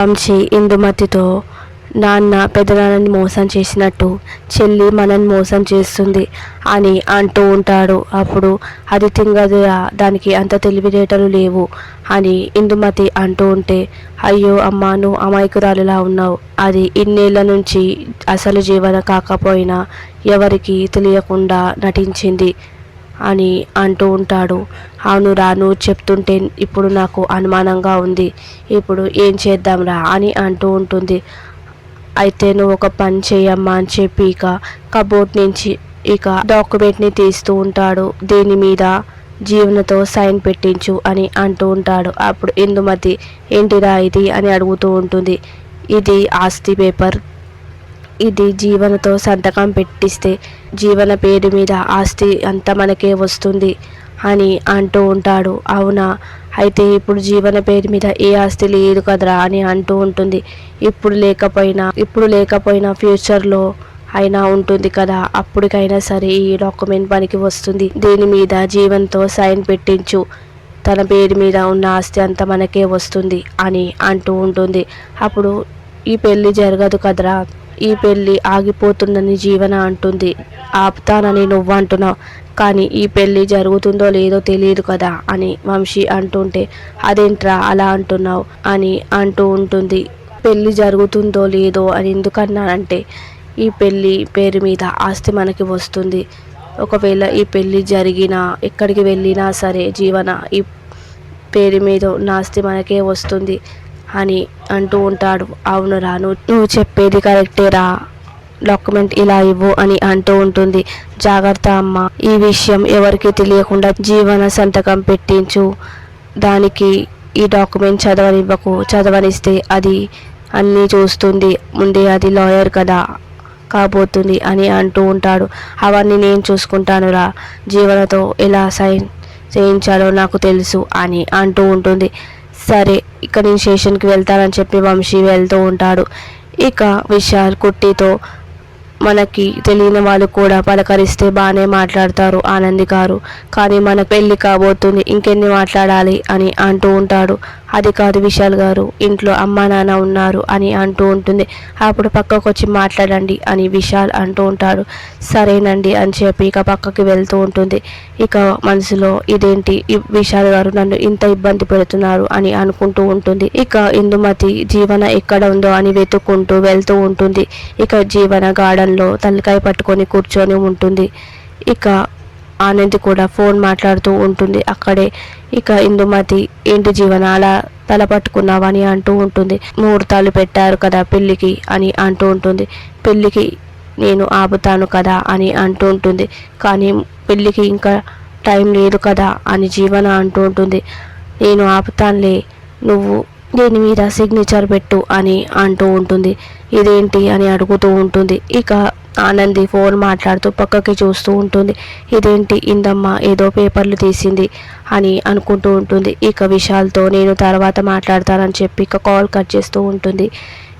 వంశీ ఇందుమతితో నాన్న పెద్దనాన్నని మోసం చేసినట్టు చెల్లి మనని మోసం చేస్తుంది అని అంటూ ఉంటాడు. అప్పుడు అది తింగదురా దానికి అంత తెలివితేటలు లేవు అని ఇందుమతి అంటూ ఉంటే అయ్యో అమ్మా నువ్వు అమాయకురాలులా ఉన్నావు. అది ఇన్నేళ్ళ నుంచి అసలు జీవన కాకపోయినా ఎవరికి తెలియకుండా నటించింది అని అంటూ ఉంటాడు. అవును రాను చెప్తుంటే ఇప్పుడు నాకు అనుమానంగా ఉంది. ఇప్పుడు ఏం చేద్దాంరా అని అంటూ ఉంటుంది. అయితే నువ్వు ఒక పని చేయమ్మా అని చెప్పి ఇక కబోర్డ్ నుంచి ఇక డాక్యుమెంట్ని తీస్తూ ఉంటాడు. దీని మీద జీవనతో సైన్ పెట్టించు అని అంటూ ఉంటాడు. అప్పుడు ఇందుమతి ఏంటిరా ఇది? అని అడుగుతూ ఉంటుంది. ఇది ఆస్తి పేపర్ ఇది జీవనతో సంతకం పెట్టిస్తే జీవన పేరు మీద ఆస్తి అంతా మనకే వస్తుంది అని అంటూ ఉంటాడు. అవునా? అయితే ఇప్పుడు జీవన పేరు మీద ఏ ఆస్తి లేదు కదరా అని అంటూ ఉంటుంది. ఇప్పుడు లేకపోయినా ఇప్పుడు లేకపోయినా ఫ్యూచర్లో అయినా ఉంటుంది కదా. అప్పటికైనా సరే ఈ డాక్యుమెంట్ పనికి వస్తుంది. దీని మీద జీవన్తో సైన్ పెట్టించు. తన పేరు మీద ఉన్న ఆస్తి అంతా మనకే వస్తుంది అని అంటూ ఉంటుంది. అప్పుడు ఈ పెళ్ళి జరగదు కదరా? ఈ పెళ్ళి ఆగిపోతుందని జీవన అంటుంది. ఆపుతానని నువ్వు అంటున్నావు. కానీ ఈ పెళ్ళి జరుగుతుందో లేదో తెలియదు కదా అని వంశీ అంటుంటే అదేంట్రా అలా అంటున్నావు? అని అంటూ ఉంటుంది. పెళ్ళి జరుగుతుందో లేదో అని ఎందుకన్నానంటే ఈ పెళ్ళి పేరు మీద ఆస్తి మనకి వస్తుంది. ఒకవేళ ఈ పెళ్ళి జరిగినా ఎక్కడికి వెళ్ళినా సరే జీవన ఈ పేరు మీద ఉన్న ఆస్తి మనకే వస్తుంది. అని అంటూ ఉంటాడు. అవునురా నువ్వు నువ్వు చెప్పేది కరెక్టేరా డాక్యుమెంట్ ఇలా ఇవ్వు అని అంటూ ఉంటుంది. జాగ్రత్త అమ్మ ఈ విషయం ఎవరికి తెలియకుండా జీవన సంతకం పెట్టించు. దానికి ఈ డాక్యుమెంట్ చదవనివ్వకు. చదవనిస్తే అది అన్నీ చూస్తుంది. ముందే అది లాయర్ కదా కాబోతుంది అని అంటూ ఉంటాడు. అవన్నీ నేను చూసుకుంటానురా జీవనతో ఎలా సైన్ చేయించాలో నాకు తెలుసు అని అంటూ ఉంటుంది. సరే ఇక నేను స్టేషన్కి వెళ్తానని చెప్పి వంశీ వెళ్తూ ఉంటాడు. ఇక విశాల్ కుట్టితో మనకి తెలియని వాళ్ళు కూడా పలకరిస్తే బాగానే మాట్లాడతారు ఆనంది గారు. కానీ మన పెళ్ళి కాబోతుంది ఇంకెన్ని మాట్లాడాలి అని అంటూ ఉంటాడు. అది కాదు విశాల్ గారు ఇంట్లో అమ్మా నాన్న ఉన్నారు అని అంటూ ఉంటుంది. అప్పుడు పక్కకు వచ్చి మాట్లాడండి అని విశాల్ అంటూ ఉంటాడు. సరేనండి అని చెప్పి ఇక పక్కకి వెళ్తూ ఉంటుంది. ఇక మనసులో ఇదేంటి? విశాల్ గారు నన్ను ఇంత ఇబ్బంది పెడుతున్నారు అని అనుకుంటూ ఉంటుంది. ఇక ఇందుమతి జీవన ఎక్కడ ఉందో అని వెతుక్కుంటూ వెళ్తూ ఉంటుంది. ఇక జీవన గార్డెన్లో తలకాయ పట్టుకొని కూర్చొని ఉంటుంది. ఇక ఆనంది కూడా ఫోన్ మాట్లాడుతూ ఉంటుంది. అక్కడే ఇక ఇందుమతి ఏంటి జీవన అలా తల పట్టుకున్నావని అంటూ ఉంటుంది. ముహూర్తాలు పెట్టారు కదా పెళ్ళికి అని అంటూ ఉంటుంది. పెళ్ళికి నేను ఆపుతాను కదా అని అంటూ ఉంటుంది. కానీ పెళ్ళికి ఇంకా టైం లేదు కదా అని జీవన అంటూ ఉంటుంది. నేను ఆపుతానులే నువ్వు దీని మీద సిగ్నేచర్ పెట్టు అని అంటూ ఉంటుంది. ఇదేంటి అని అడుగుతూ ఉంటుంది. ఇక ఆనంది ఫోన్ మాట్లాడుతూ పక్కకి చూస్తూ ఉంటుంది. ఇదేంటి ఇందమ్మ ఏదో పేపర్లు తీసింది అని అనుకుంటూ ఉంటుంది. ఇక విశాల్తో నేను తర్వాత మాట్లాడతానని చెప్పి ఇక కాల్ కట్ చేస్తూ ఉంటుంది.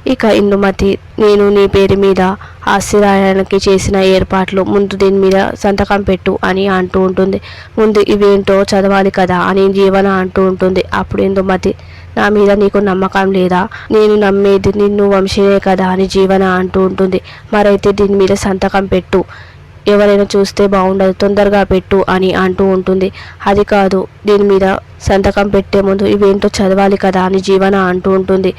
ఇక ఇందుమతి నేను నీ పేరు మీద ఆస్తి చేసిన ఏర్పాట్లు ముందు దీని మీద సంతకం పెట్టు అని అంటూ ఉంటుంది. ముందు ఇవేంటో చదవాలి కదా అని జీవన అంటూ ఉంటుంది. అప్పుడు ఇందుమతి నా మీద నీకు నమ్మకం లేదా? నేను నమ్మేది నిన్ను వంశీనే కదా అని జీవన అంటూ ఉంటుంది. మరైతే దీని మీద సంతకం పెట్టు. ఎవరైనా చూస్తే బాగుండదు తొందరగా పెట్టు అని అంటూ ఉంటుంది. అది కాదు దీని మీద సంతకం పెట్టే ముందు ఇవేంటో చదవాలి కదా అని జీవన అంటూ ఉంటుంది.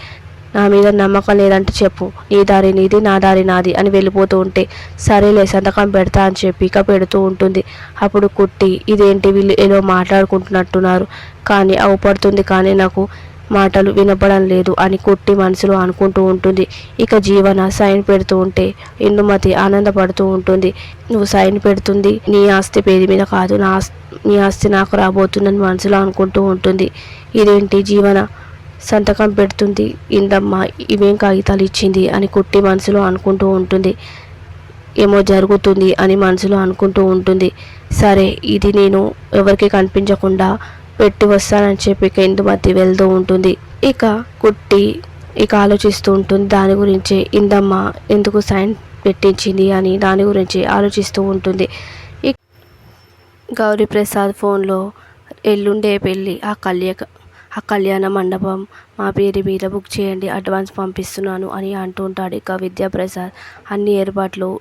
నా మీద నమ్మకం లేదంటే చెప్పు. నీ దారి నీది నా దారి నాది అని వెళ్ళిపోతూ ఉంటే సరేలే సంతకం పెడతా అని చెప్పి ఇక పెడుతూ ఉంటుంది. అప్పుడు కుట్టి ఇదేంటి వీళ్ళు ఏదో మాట్లాడుకుంటున్నట్టున్నారు. కానీ అవుపడుతుంది కానీ నాకు మాటలు వినపడం లేదు అని కుట్టి మనసులో అనుకుంటూ ఉంటుంది. ఇక జీవన సైన్ పెడుతూ ఉంటే ఇందుమతి ఆనందపడుతూ ఉంటుంది. నువ్వు సైన్ పెడుతుంది నీ ఆస్తి పేరు మీద కాదు నా నీ ఆస్తి నాకు రాబోతుందని మనసులో అనుకుంటూ ఉంటుంది. ఇదేంటి జీవన సంతకం పెడుతుంది? ఇందమ్మ ఇవేం కాగితాలు ఇచ్చింది? అని కుట్టి మనసులో అనుకుంటూ ఉంటుంది. ఏమో జరుగుతుంది అని మనసులో అనుకుంటూ ఉంటుంది. సరే ఇది నేను ఎవరికి కనిపించకుండా పెట్టి వస్తానని చెప్పి ఇక మధ్య వెళ్తూ ఉంటుంది. ఇక కుట్టి ఇక ఆలోచిస్తూ ఉంటుంది. దాని గురించి ఇందమ్మ ఎందుకు సైన్ పెట్టించింది అని దాని గురించి ఆలోచిస్తూ ఉంటుంది. గౌరీప్రసాద్ ఫోన్లో ఎల్లుండే పెళ్ళి ఆ కళ్యాణ ఆ కళ్యాణ మండపం మా పేరు మీద బుక్ చేయండి అడ్వాన్స్ పంపిస్తున్నాను అని అంటూ ఉంటాడు. ఇక విద్యాప్రసాద్ అన్ని ఏర్పాట్లు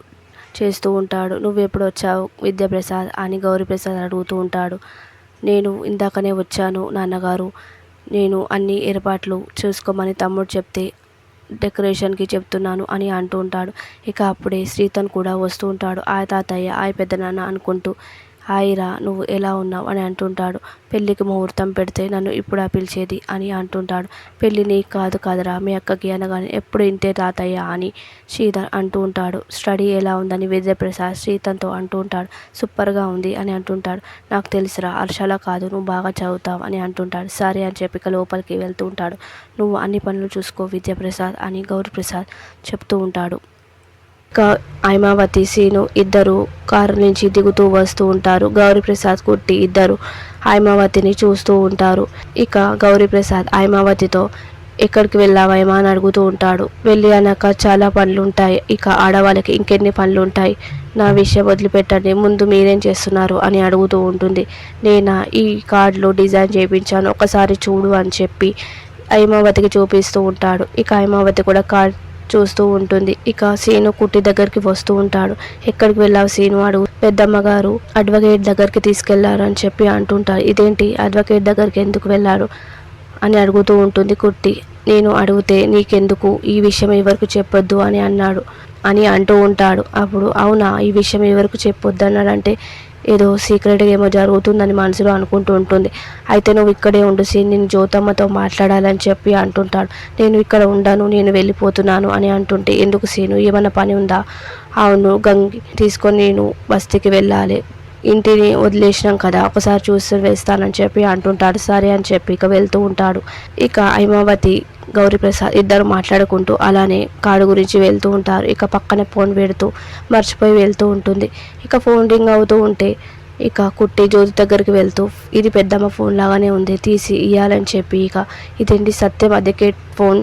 చేస్తూ ఉంటాడు. నువ్వు ఎప్పుడు వచ్చావు విద్యాప్రసాద్ అని గౌరీప్రసాద్ అడుగుతూ ఉంటాడు. నేను ఇందాకనే వచ్చాను నాన్నగారు. నేను అన్ని ఏర్పాట్లు చూసుకోమని తమ్ముడు చెప్తే డెకరేషన్కి చెప్తున్నాను అని అంటూ ఉంటాడు. ఇక అప్పుడే శ్రీతన్ కూడా వస్తూ ఉంటాడు. ఆ తాతయ్య ఆ పెద్దనాన్న అనుకుంటూ హాయిరా నువ్వు ఎలా ఉన్నావు? అని అంటుంటాడు. పెళ్ళికి ముహూర్తం పెడితే నన్ను ఇప్పుడా పిలిచేది? అని అంటుంటాడు. పెళ్ళి నీకు కాదు కాదురా మీ అక్కకి అనగానే ఎప్పుడు ఇంతే తాతయ్య అని శ్రీధర్ అంటూ ఉంటాడు. స్టడీ ఎలా ఉందని విజయప్రసాద్ శ్రీతన్తో అంటూ ఉంటాడు. సూపర్గా ఉంది అని అంటుంటాడు. నాకు తెలుసురా హర్షలా కాదు నువ్వు బాగా చదువుతావు అని అంటుంటాడు. సరే అని చెప్పి లోపలికి వెళ్తూ ఉంటాడు. నువ్వు అన్ని పనులు చూసుకో విద్యాప్రసాద్ అని గౌరీప్రసాద్ చెప్తూ ఉంటాడు. ఇంకా హైమావతి సీను ఇద్దరు కారు నుంచి దిగుతూ వస్తూ ఉంటారు. గౌరీప్రసాద్ కుట్టి ఇద్దరు హైమావతిని చూస్తూ ఉంటారు. ఇక గౌరీప్రసాద్ హైమావతితో ఎక్కడికి వెళ్ళావేమా అని అడుగుతూ ఉంటాడు. వెళ్ళి అన్నాక చాలా పనులు ఉంటాయి ఇక ఆడవాళ్ళకి ఇంకెన్ని పనులు ఉంటాయి నా విషయం వదిలిపెట్టండి. ముందు మీరేం చేస్తున్నారు అని అడుగుతూ ఉంటుంది. నేను? ఈ కార్డులో డిజైన్ చేయించాను. ఒకసారి చూడు అని చెప్పి హైమావతికి చూపిస్తూ ఉంటాడు. ఇక హైమావతి కూడా కార్డ్ చూస్తూ ఉంటుంది. ఇక సీను కుట్టి దగ్గరికి వస్తూ ఉంటాడు. ఎక్కడికి వెళ్ళావు సీను? అడుగు. పెద్దమ్మ గారు అడ్వకేట్ దగ్గరికి తీసుకెళ్ళారు అని చెప్పి అంటుంటారు. ఇదేంటి? అడ్వకేట్ దగ్గరికి ఎందుకు వెళ్ళారు? అని అడుగుతూ ఉంటుంది కుట్టి. నేను అడిగితే నీకెందుకు? ఈ విషయం ఎవరికి చెప్పొద్దు అని అన్నాడు. అని అంటూ ఉంటాడు. అప్పుడు అవునా? ఈ విషయం ఎవరికి చెప్పొద్దు అన్నాడంటే ఏదో సీక్రెట్గా ఏమో జరుగుతుందని మనసులో అనుకుంటూ ఉంటుంది. అయితే నువ్వు ఇక్కడే ఉండు సీ నేను జ్యోతమ్మతో మాట్లాడాలని చెప్పి అంటుంటాడు. నేను ఇక్కడ ఉండను నేను వెళ్ళిపోతున్నాను అని అంటుంటే ఎందుకు సీను ఏమైనా పని ఉందా? అవును గంగి తీసుకొని నేను బస్తీకి వెళ్ళాలి. ఇంటిని వదిలేసినాం కదా ఒకసారి చూసి వేస్తానని చెప్పి అంటుంటాడు సరే అని చెప్పి ఇక వెళ్తూ ఉంటాడు. ఇక హైమావతి గౌరీప్రసాద్ ఇద్దరు మాట్లాడుకుంటూ అలానే కాడు గురించి వెళ్తూ ఉంటారు. ఇక పక్కనే ఫోన్ పెడుతూ మర్చిపోయి వెళ్తూ ఉంటుంది. ఇక ఫోన్ రింగ్ అవుతూ ఉంటే ఇక కుట్టి జ్యోతి దగ్గరికి వెళ్తూ ఇది పెద్దమ్మ ఫోన్ లాగానే ఉంది తీసి ఇవ్వాలని చెప్పి ఇక ఇదేంటి సత్యం అడ్వకేట్ ఫోన్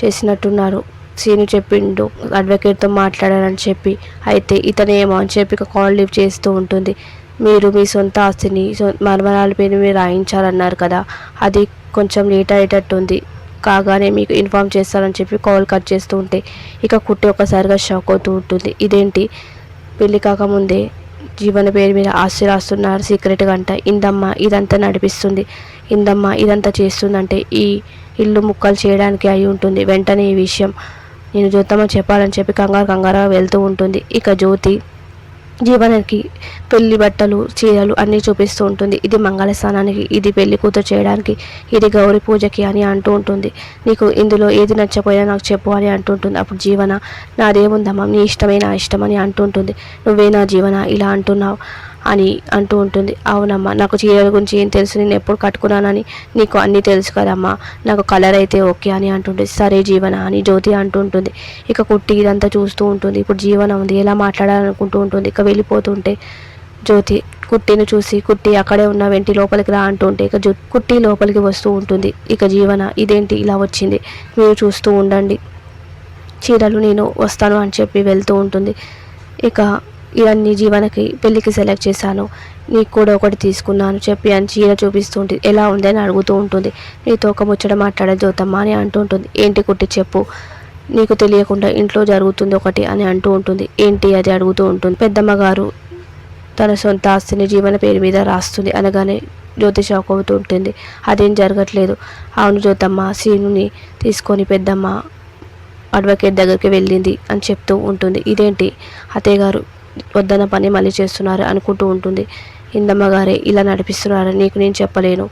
చేసినట్టున్నారు. సీను చెప్పిండు అడ్వకేట్తో మాట్లాడాలని చెప్పి అయితే ఇతనేమో అని చెప్పి ఇక కాల్ లిఫ్ట్ చేస్తూ ఉంటుంది. మీరు మీ సొంత ఆస్తిని మర్మరాల పేరు మీరు రాయించాలన్నారు కదా. అది కొంచెం లేట్ అయ్యేటట్టుంది. కాగానే మీకు ఇన్ఫామ్ చేస్తారని చెప్పి కాల్ కట్ చేస్తూ ఉంటే ఇక కుట్టి ఒకసారిగా షాక్ అవుతూ ఉంటుంది. ఇదేంటి? పెళ్ళి కాకముందే జీవన పేరు మీద ఆస్తి రాస్తున్నారు సీక్రెట్గా అంట ఇందమ్మ ఇదంతా నడిపిస్తుంది. ఇందమ్మ ఇదంతా చేస్తుందంటే ఈ ఇల్లు ముక్కలు చేయడానికి అయి ఉంటుంది. వెంటనే ఈ విషయం నేను జ్యోతమ్మ చెప్పాలని చెప్పి కంగారు కంగారుగా వెళ్తూ ఉంటుంది. ఇక జ్యోతి జీవనకి పెళ్ళి బట్టలు చీరలు అన్నీ చూపిస్తూ ఉంటుంది. ఇది మంగళస్థానానికి ఇది పెళ్ళి కూతురు చేయడానికి ఇది గౌరీ పూజకి అని అంటూ ఉంటుంది. నీకు ఇందులో ఏది నచ్చపోయినా నాకు చెప్పు అని అంటుంటుంది అప్పుడు జీవన నాదేముందమ్మా నీ ఇష్టమే నా ఇష్టం అని అంటుంటుంది నువ్వే నా జీవన ఇలా అంటున్నావు. అని అంటూ ఉంటుంది. అవునమ్మా నాకు చీరల గురించి ఏం తెలుసు? నేను ఎప్పుడు కట్టుకున్నానని నీకు అన్నీ తెలుసు కదమ్మా. నాకు కలర్ అయితే ఓకే అని అంటుంటుంది. సరే జీవన అని జ్యోతి అంటుంటుంది ఇక కుట్టి ఇదంతా చూస్తూ ఉంటుంది. ఇప్పుడు జీవన ఉంది. ఎలా మాట్లాడాలనుకుంటూ ఉంటుంది. ఇక వెళ్ళిపోతుంటే జ్యోతి కుట్టిని చూసి కుట్టి అక్కడే ఉన్న వెంటి లోపలికి రా అంటుంటే ఇక కుట్టి లోపలికి వస్తూ ఉంటుంది. ఇక జీవన ఇదేంటి ఇలా వచ్చింది? మీరు చూస్తూ ఉండండి. చీరలు నేను వస్తాను అని చెప్పి వెళ్తూ ఉంటుంది. ఇక ఇవన్నీ జీవనకి పెళ్ళికి సెలెక్ట్ చేశాను. నీకు కూడా ఒకటి తీసుకున్నాను. చెప్పి అని చీర చూపిస్తుంటుంది ఎలా ఉంది? అని అడుగుతూ ఉంటుంది. నీతో ఒక ముచ్చట మాట్లాడే జ్యోతమ్మ అని అంటూ ఉంటుంది. ఏంటి కుట్టి చెప్పు. నీకు తెలియకుండా ఇంట్లో జరుగుతుంది ఒకటి అని అంటూ ఉంటుంది. ఏంటి? అది అడుగుతూ ఉంటుంది. పెద్దమ్మ గారు తన సొంత ఆస్తిని జీవన పేరు మీద రాస్తుంది అనగానే జ్యోతి షాక్ అవుతూ ఉంటుంది. అదేం జరగట్లేదు. అవును జ్యోతమ్మ సీనుని తీసుకొని పెద్దమ్మ అడ్వకేట్ దగ్గరికి వెళ్ళింది అని చెప్తూ ఉంటుంది. ఇదేంటి? అత్తయ్య గారు వద్దన్న పని మళ్ళీ చేస్తున్నారు అనుకుంటూ ఉంటుంది. ఇందమ్మగారే ఇలా నడిపిస్తున్నారు నీకు నేను చెప్పలేను.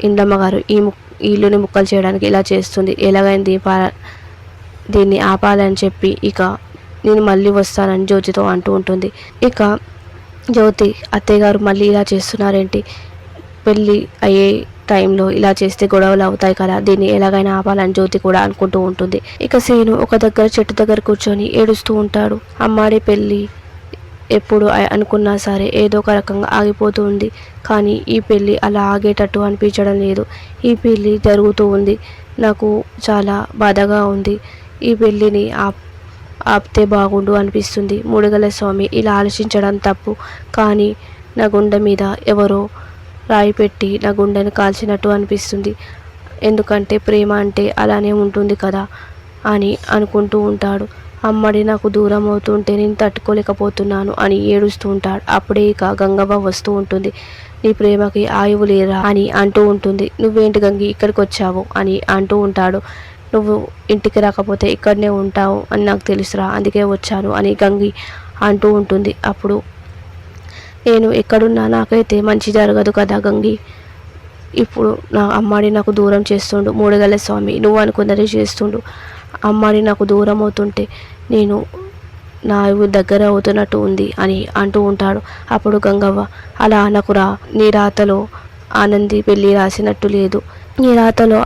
ఇందమ్మగారు ఈ ము ఇల్లుని ముక్కలు చేయడానికి ఇలా చేస్తుంది. ఎలాగైనా దీపా దీన్ని ఆపాలని చెప్పి ఇక నేను మళ్ళీ వస్తానని జ్యోతితో అంటూ ఉంటుంది. ఇక జ్యోతి అత్తయ్యగారు మళ్ళీ ఇలా చేస్తున్నారేంటి? పెళ్ళి అయ్యే టైంలో ఇలా చేస్తే గొడవలు అవుతాయి కదా దీన్ని ఎలాగైనా ఆపాలని జ్యోతి కూడా అనుకుంటూ ఉంటుంది. ఇక సేను ఒక దగ్గర చెట్టు దగ్గర కూర్చొని ఏడుస్తూ ఉంటాడు. అమ్మాడి పెళ్ళి ఎప్పుడు అనుకున్నా సరే ఏదో ఒక రకంగా ఆగిపోతూ ఉంది. కానీ ఈ పెళ్ళి అలా ఆగేటట్టు అనిపించడం లేదు. ఈ పెళ్ళి జరుగుతూ ఉంది. నాకు చాలా బాధగా ఉంది. ఈ పెళ్ళిని ఆప్ ఆపితే బాగుండు అనిపిస్తుంది. ముడుగల స్వామి ఇలా ఆలోచించడం తప్పు. కానీ నా గుండె మీద ఎవరో రాయి పెట్టి నా గుండెను కాల్చినట్టు అనిపిస్తుంది. ఎందుకంటే ప్రేమ అంటే అలానే ఉంటుంది కదా అని అనుకుంటూ ఉంటాడు. అమ్మడి నాకు దూరం అవుతుంటే నేను తట్టుకోలేకపోతున్నాను అని ఏడుస్తూ ఉంటాడు. అప్పుడే ఇక గంగవ్వ వస్తూ ఉంటుంది. నీ ప్రేమకి ఆయువు లేరా అని అంటూ ఉంటుంది. నువ్వేంటి గంగి ఇక్కడికి వచ్చావు అని అంటూ ఉంటాడు. నువ్వు ఇంటికి రాకపోతే ఇక్కడనే ఉంటావు అని నాకు తెలుసురా అందుకే వచ్చాను అని గంగి అంటూ ఉంటుంది. అప్పుడు నేను ఎక్కడున్నా నాకైతే మంచి జరగదు కదా గంగి. ఇప్పుడు నా అమ్మాడి నాకు దూరం చేస్తుండు. మూడుగల స్వామి నువ్వు అనుకున్నది చేస్తుండు. అమ్మాడి నాకు దూరం అవుతుంటే నేను నా దగ్గర అవుతున్నట్టు ఉంది అని అంటూ ఉంటాడు. అప్పుడు గంగవ్వ అలా అనకురా నీ రాతలో ఆనంది పెళ్ళి రాసినట్టు లేదు. నీ రాతలో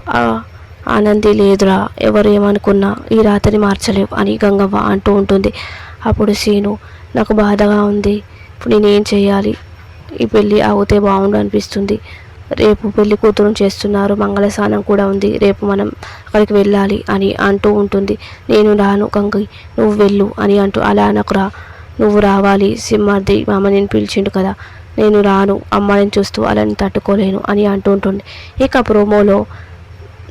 ఆనంది లేదురా. ఎవరు ఏమనుకున్నా ఈ రాతని మార్చలేవు అని గంగవ్వ అంటూ ఉంటుంది. అప్పుడు సీను నాకు బాధగా ఉంది. ఇప్పుడు నేనేం చేయాలి? ఈ పెళ్ళి ఆగితే బాగుండు అనిపిస్తుంది. రేపు పెళ్ళి కూతురు చేస్తున్నారు మంగళ స్నానం కూడా ఉంది రేపు మనం అక్కడికి వెళ్ళాలి అని అంటూ ఉంటుంది. నేను రాను కంకి నువ్వు వెళ్ళు అని అంటూ అలా అనకురా నువ్వు రావాలి సింహార్ది మామ నేను పిలిచిండు కదా నేను రాను అమ్మాయిని చూస్తూ అలాని తట్టుకోలేను అని అంటూ ఉంటుంది. ఇక ప్రోమోలో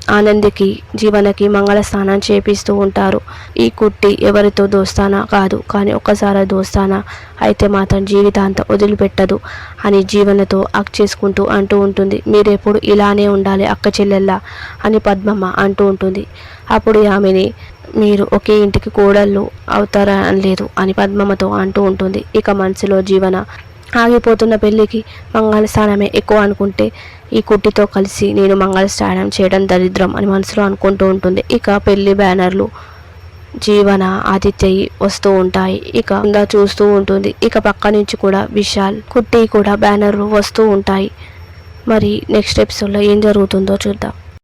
ఆనందికి జీవనకి మంగళ స్నానం చేపిస్తూ ఉంటారు. ఈ కుట్టి ఎవరితో దోస్తానా? కాదు. కానీ ఒక్కసారి దోస్తానా? అయితే మాత్రం జీవితాంతం వదిలిపెట్టదు అని జీవనతో అక్ చేసుకుంటూ అంటూ ఉంటుంది. మీరెప్పుడు ఇలానే ఉండాలి అక్క చెల్లెల్లా అని పద్మమ్మ అంటూ ఉంటుంది. అప్పుడు ఆమెని మీరు ఒకే ఇంటికి కోడళ్ళు అవుతారా అనలేదు అని పద్మమ్మతో అంటూ ఉంటుంది. ఇక మనసులో జీవన ఆగిపోతున్న పెళ్ళికి మంగళ స్నానమే ఎక్కువ అనుకుంటే ఈ కుట్టితో కలిసి నేను మంగళ స్నానం చేయడం దరిద్రం అని మనసులో అనుకుంటూ ఉంటుంది. ఇక పెళ్ళి బ్యానర్లు జీవన ఆదిత్య వస్తూ ఉంటాయి. ఇక ఉందా చూస్తూ ఉంటుంది. ఇక పక్క నుంచి కూడా విశాల్ కుట్టి కూడా బ్యానర్లు వస్తూ ఉంటాయి. మరి నెక్స్ట్ ఎపిసోడ్లో ఏం జరుగుతుందో చూద్దాం.